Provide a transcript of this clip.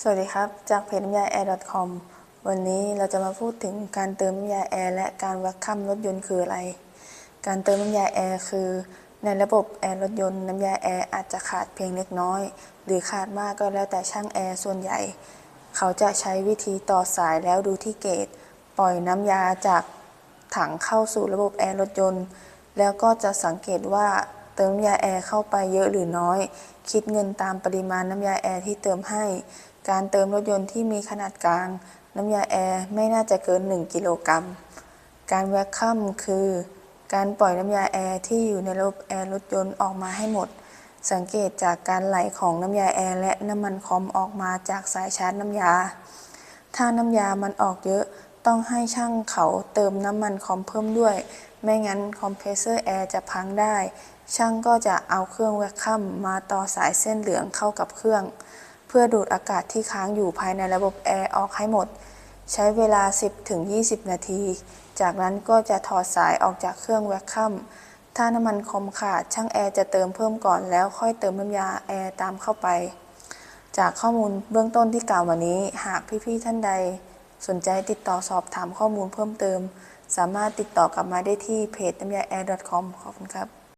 สวัสดีครับ จากเพจน้ำยา air.com วันนี้เราจะมาพูดถึงการเติมน้ำยาแอร์และการวัดค่ำรถยนต์คืออะไร การเติมน้ำยาแอร์คือ ในระบบแอร์รถยนต์น้ำยาแอร์อาจจะขาดเพียงเล็กน้อย หรือขาดมากก็แล้วแต่ช่างแอร์ส่วนใหญ่ เขาจะใช้วิธีต่อสายแล้วดูที่เกจปล่อยน้ำยาจากถังเข้าสู่ระบบแอร์รถยนต์ แล้วก็จะสังเกตว่า เติมยาแอร์เข้าไปเยอะหรือน้อย คิดเงินตามปริมาณน้ำยาแอร์ที่เติมให้ การเติมรถยนต์ที่มีขนาดกลาง น้ำยาแอร์ไม่น่าจะเกิน 1 กิโลกรัม การแวคคัมคือ การปล่อยน้ำยาแอร์ที่อยู่ในระบบแอร์รถยนต์ออกมาให้หมด สังเกตจากการไหลของน้ำยาแอร์และน้ำมันคอมออกมาจากสายชาร์จน้ำยา ถ้าน้ำยามันออกเยอะ ต้องให้ช่างเขาเติมน้ำมันคอมเพิ่มด้วย ไม่งั้นคอมเพรสเซอร์แอร์จะพังได้ ช่างก็จะเอาเครื่องแวคคัมมาต่อสายเส้นเหลืองเข้ากับเครื่อง เพื่อดูดอากาศที่ค้างอยู่ภายในระบบแอร์ออกให้หมด ใช้เวลา 10-20 นาที จากนั้นก็จะถอดสายออกจากเครื่องแวคคัมถ้าน้ำมันคอมขาด ช่างแอร์จะเติมเพิ่มก่อนแล้วค่อยเติมน้ำยาแอร์ตามเข้าไป จากข้อมูลเบื้องต้นที่กล่าวมานี้ หากพี่ๆท่านใด สนใจติดต่อสอบถามข้อมูลเพิ่มเติม สามารถติดต่อกลับมาได้ที่เพจน้ำยาแอร์ .com ขอบคุณครับ